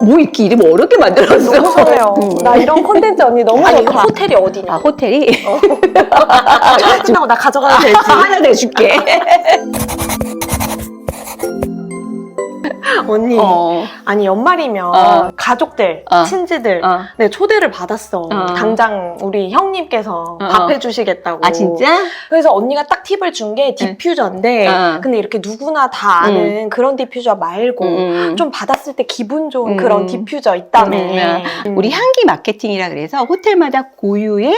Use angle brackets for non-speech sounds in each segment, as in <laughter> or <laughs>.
뭐 이렇게 이름 어렵게 만들었어. 너무 설레요. <laughs> 음. 나 이런 콘텐츠 언니 너무 아니, 좋다. 호텔이 어디냐? 아, 호텔이 <laughs> 끝나고 나 가져가도 되지. <laughs> 하나 내줄게. <laughs> 언니. 어. 아니 연말이면 어. 가족들, 어. 친지들 어. 네, 초대를 받았어. 어. 당장 우리 형님께서 어. 밥 해주시겠다고. 아, 진짜? 그래서 언니가 딱 팁을 준 게 디퓨저인데, 어. 근데 이렇게 누구나 다 아는 그런 디퓨저 말고, 음. 좀 받았을 때 기분 좋은 음. 그런 디퓨저 있다며. 음. 음. 우리 향기 마케팅이라 그래서 호텔마다 고유의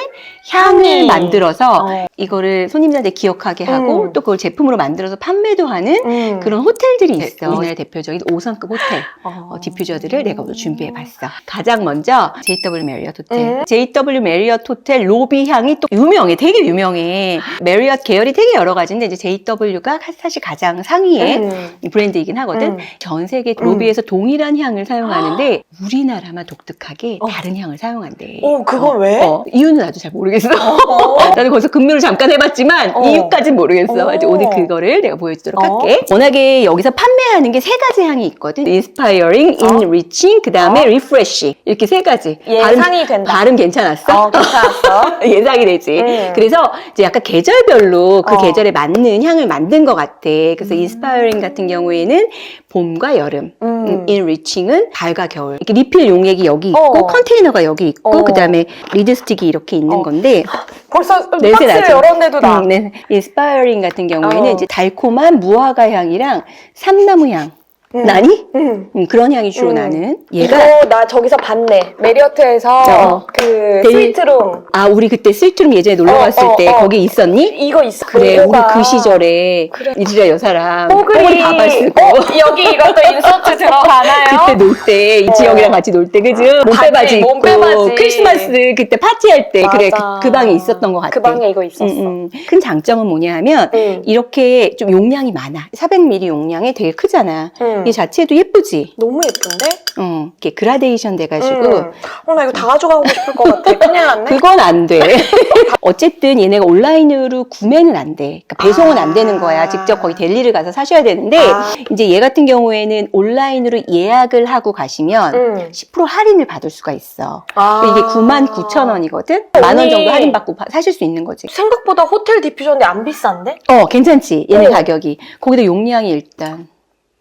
향을 향이. 만들어서 어. 이거를 손님들한테 기억하게 하고 음. 또 그걸 제품으로 만들어서 판매도 하는 음. 그런 호텔들이 있어. 우리나라 대표적인 5성급 호텔 어. 어, 디퓨저들을 내가 오늘 준비해 봤어. 가장 먼저 JW 메리엇 호텔. 음. JW 메리엇 호텔 로비 향이 또 유명해. 되게 유명해. 메리엇 계열이 되게 여러 가지인데 이제 JW가 사실 가장 상위의 음. 브랜드이긴 하거든. 음. 전 세계 음. 로비에서 동일한 향을 사용하는데 우리나라만 독특하게 어. 다른 향을 사용한대. 어, 그건 왜? 어, 이유는 나도 잘 모르겠어. 어. <laughs> 나도 거기서 근무를 잠깐 해봤지만 어. 이유까지는 모르겠어. 어. 오늘 그거를 내가 보여주도록 어. 할게. 워낙에 여기서 판매하는 게 세 가지 향이 있거든. Inspiring, Enriching, 그 다음에 어. Refreshing. 이렇게 세 가지. 예상이 된다. 발음 괜찮았어? 어, 괜찮았어. <laughs> 예상이 되지. 음. 그래서 이제 약간 계절별로 그 어. 계절에 맞는 향을 만든 것 같아. 그래서 인스파이어링 같은 경우에는 봄과 여름, 음. 음, 인리칭은 가을과 겨울. 이렇게 리필 용액이 여기 있고 어. 컨테이너가 여기 있고 어. 그 다음에 리드 스틱이 이렇게 있는 어. 건데 <laughs> 벌써 냄새 박스를 나죠? 열었는데도 나. 음, 네. 인스파이어링 같은 경우에는 어. 이제 달콤한 무화과 향이랑 삼나무 향. 음. 나니? 음. 음, 그런 향이 주로 음. 나는. 얘가 이거 나 저기서 봤네. 메리어트에서 어. 그 데이- 스위트룸 아 우리 그때 스위트룸 예전에 놀러 어, 갔을 어, 때 어. 거기 있었니? 이거 있어. 그래 우리 그 시절에 그래. 이지라 여사랑 뽀글이 뽀글이 가발 쓰고 어, 여기 이것도 인서트 들어가나요? <laughs> 그때 놀 때 이 어. 지영이랑 같이 놀 때 그죠? 몸빼바지 바지, 입고 몸빼바지. 크리스마스 그때 파티할 때 그래 그, 맞아. 그 방에 있었던 것 같아. 그 방에 이거 있었어. 음, 음. 큰 장점은 뭐냐 하면 음. 이렇게 좀 용량이 많아. 400ml 용량이 되게 크잖아. 음. 이 자체도 예쁘지. 너무 예쁜데? 어, 이렇게 그라데이션 돼가지고 음. 어, 나 이거 다 가져가고 싶을 것 같아. 큰일 났네. <laughs> 그건 안 돼. <laughs> 어쨌든 얘네가 온라인으로 구매는 안 돼. 그러니까 배송은 안 되는 거야. 아. 직접 거기 델리를 가서 사셔야 되는데 아. 이제 얘 같은 경우에는 온라인으로 예약을 하고 가시면 음. 10% 할인을 받을 수가 있어. 아. 이게 99,000원이거든? 만 원. 정도 할인받고 바- 사실 수 있는 거지. 생각보다 호텔 디퓨저인데 안 비싼데? 어, 괜찮지. 얘네 어. 가격이. 거기다 용량이 일단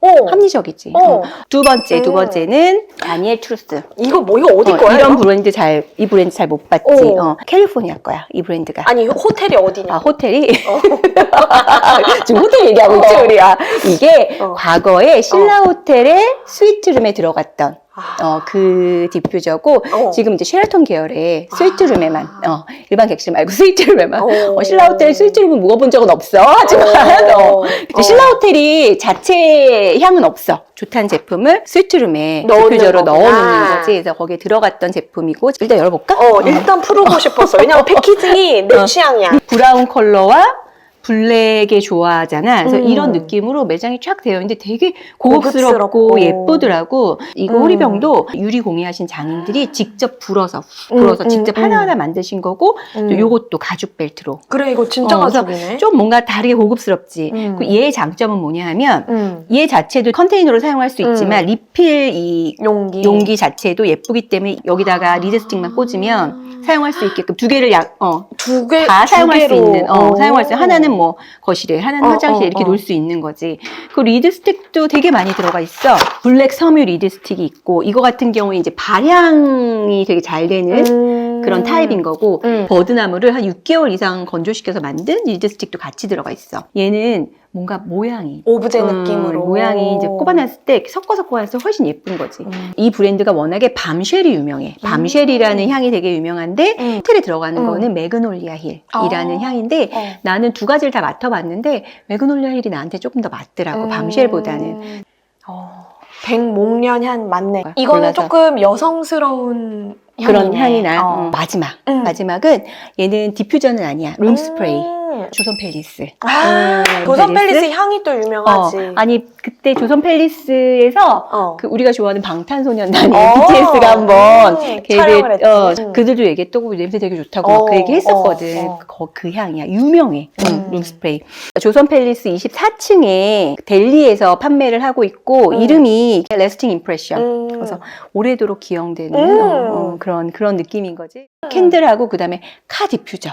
어. 합리적이지. 어. 어. 두 번째, 두 음. 번째는 다니엘 트루스. 이거 뭐 이거 어디 어, 거야? 이런 이거? 브랜드 잘, 이 브랜드 잘 못 봤지. 어. 어, 캘리포니아 거야, 이 브랜드가. 아니 호텔이 어디냐? 아, 호텔이? 어. <laughs> 지금 호텔 얘기하고 있지, 어. 우리. 아, 이게 어. 과거에 신라 호텔의 스위트룸에 들어갔던 아. 어, 그 디퓨저고 어. 지금 이제 쉐라톤 계열의 스위트룸에만 어, 일반 객실 말고 <laughs> 스위트룸에만 어. 어, 신라 호텔 스위트룸은 묵어본 적은 없어 하지만 어. <laughs> 어, 이제 신라 호텔이 자체 향은 없어 좋다는 제품을 스위트룸에 디퓨저로. 넣어놓는 거지 그래서 거기에 들어갔던 제품이고 일단 열어볼까? 어, 일단 풀어보고 싶었어. 왜냐면 <laughs> 패키징이 내 어. 취향이야. 브라운 컬러와 블랙에 좋아하잖아. 그래서 음. 이런 느낌으로 매장이 쫙 되어 있는데 되게 고급스럽고, 고급스럽고. 예쁘더라고. 이거 음. 호리병도 유리 공예하신 장인들이 직접 불어서 불어서 음, 직접 음, 하나하나 만드신 거고 음. 또 요것도 가죽 벨트로. 그래 이거 진짜 어, 가죽이네. 좀 뭔가 다르게 고급스럽지. 음. 그 얘의 장점은 뭐냐 하면 음. 얘 자체도 컨테이너로 사용할 수 있지만 음. 리필 이 용기. 용기 자체도 예쁘기 때문에 여기다가 리드 스틱만 꽂으면 사용할 수 있게끔 두 개를 약, 어, 두 개, 다 두 사용할 수 개로. 있는, 어, 오. 사용할 수 하나는 뭐 거실에, 하나는 어, 화장실에 어, 이렇게 어. 놓을 수 있는 거지. 그 리드 스틱도 되게 많이 들어가 있어. 블랙 섬유 리드 스틱이 있고, 이거 같은 경우에 이제 발향이 되게 잘 되는 음. 그런 타입인 거고, 음. 버드나무를 한 6개월 이상 건조시켜서 만든 리드 스틱도 같이 들어가 있어. 얘는 뭔가 모양이. 오브제 음, 느낌으로. 모양이 이제 꼽아놨을 때 섞어 섞어 해서 훨씬 예쁜 거지. 음. 이 브랜드가 워낙에 밤쉘이 유명해. 밤쉘이라는 향이 되게 유명한데 음. 호텔에 들어가는 음. 거는 매그놀리아 힐이라는 아. 향인데 어. 나는 두 가지를 다 맡아봤는데 매그놀리아 힐이 나한테 조금 더 맞더라고 음. 밤쉘보다는. 어. 백목련 향 맞네. 골라서. 이거는 조금 여성스러운 그런. 향이 나. 어. 음, 마지막. 음. 마지막은 얘는 디퓨저는 아니야. 룸 스프레이. 음. 조선 팰리스. 아, 음, 조선 팰리스? 향이 또 어, 유명하지. 아니 그때 조선 팰리스에서 어. 그 우리가 좋아하는 방탄소년단이 어. BTS가 한번 음, 했지. 어, 음. 그들도 얘기했고 냄새 되게 좋다고 막 어, 그 얘기 했었거든. 어, 어. 거- 그 향이야 유명해. 음, 음. 룸 스프레이. 조선 팰리스 24층에 델리에서 판매를 하고 있고 음. 이름이 레스팅 임프레션. 음. 그래서 오래도록 기억되는 음. 어, 어, 그런 그런 느낌인 거지. 캔들하고 그다음에 카 디퓨저.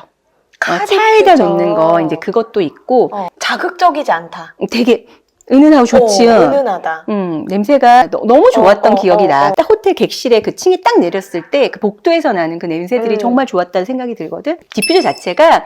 어, 카 차에다. 놓는 거 이제 그것도 있고 어, 자극적이지 않다. 되게 은은하고 좋지. 어, 응. 은은하다. 음, 냄새가 너, 무 좋았던 어, 어, 기억이 어, 나. 어. 딱 호텔 객실에 그 층에 딱 내렸을 때 그 복도에서 나는 그 냄새들이 음. 정말 좋았다는 생각이 들거든. 디퓨저 자체가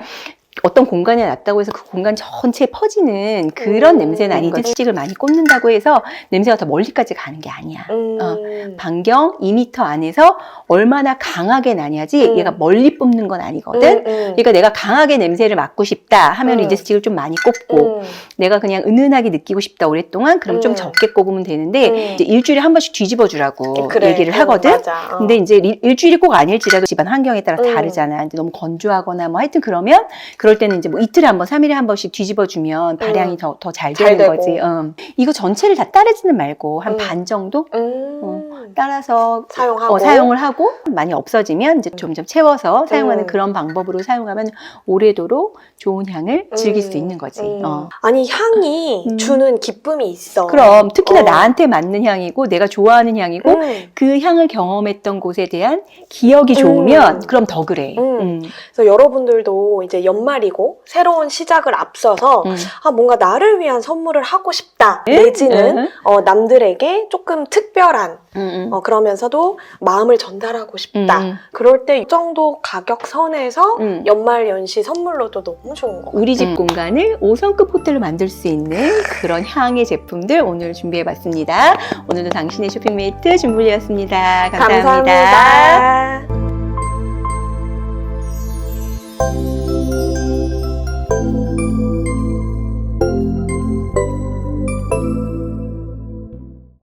어떤 공간에 놨다고 해서 그 공간 전체에 퍼지는 그런 음. 냄새는 아닌 거지. 스틱을 많이 꽂는다고 해서 냄새가 더 멀리까지 가는 게 아니야. 음. 반경 2m 안에서 얼마나 강하게 나냐지 음. 얘가 멀리 뽑는 건 아니거든. 음, 음. 그러니까 내가 강하게 냄새를 맡고 싶다 하면 음. 이제 스틱을 좀 많이 꽂고 음. 내가 그냥 은은하게 느끼고 싶다 오랫동안 그럼 좀 음. 적게 꼽으면 되는데 음. 이제 일주일에 한 번씩 뒤집어 주라고 그래. 얘기를 음, 하거든. 어. 근데 이제 일- 일주일이 꼭 아닐지라도 집안 환경에 따라 음. 다르잖아. 근데 너무 건조하거나 뭐 하여튼 그러면 그럴 때는 이제 뭐 이틀에 한 번, 삼일에 한 번씩 뒤집어 주면 발향이 더더잘 음. 잘 되는 되고. 거지. 음. 이거 전체를 다 따르지는 말고 한 음. 반 정도 음. 따라서 사용하고. 어, 사용을 하고 많이 없어지면 이제 점점 채워서 사용하는 음. 그런 방법으로 사용하면 오래도록 좋은 향을 즐길 수 음. 있는 거지. 음. 어. 아니 향이 음. 주는 기쁨이 있어. 그럼 특히나 어. 나한테 맞는 향이고 내가 좋아하는 향이고 음. 그 향을 경험했던 곳에 대한 기억이 좋으면 음. 그럼 더 그래. 음. 음. 그래서 여러분들도 이제 연말 이고 새로운 시작을 앞서서 음. 아 뭔가 나를 위한 선물을 하고 싶다 음. 내지는 음. 어, 남들에게 조금 특별한 음, 음. 어, 그러면서도 마음을 전달하고 싶다. 음. 그럴 때 이 정도 가격 선에서 음. 연말 연시 선물로도 너무 좋은 거. 우리 집 음. 공간을 5성급 호텔로 만들 수 있는 그런 향의 제품들 오늘 준비해봤습니다. 오늘도 당신의 쇼핑메이트 준블리였습니다 감사합니다. 감사합니다.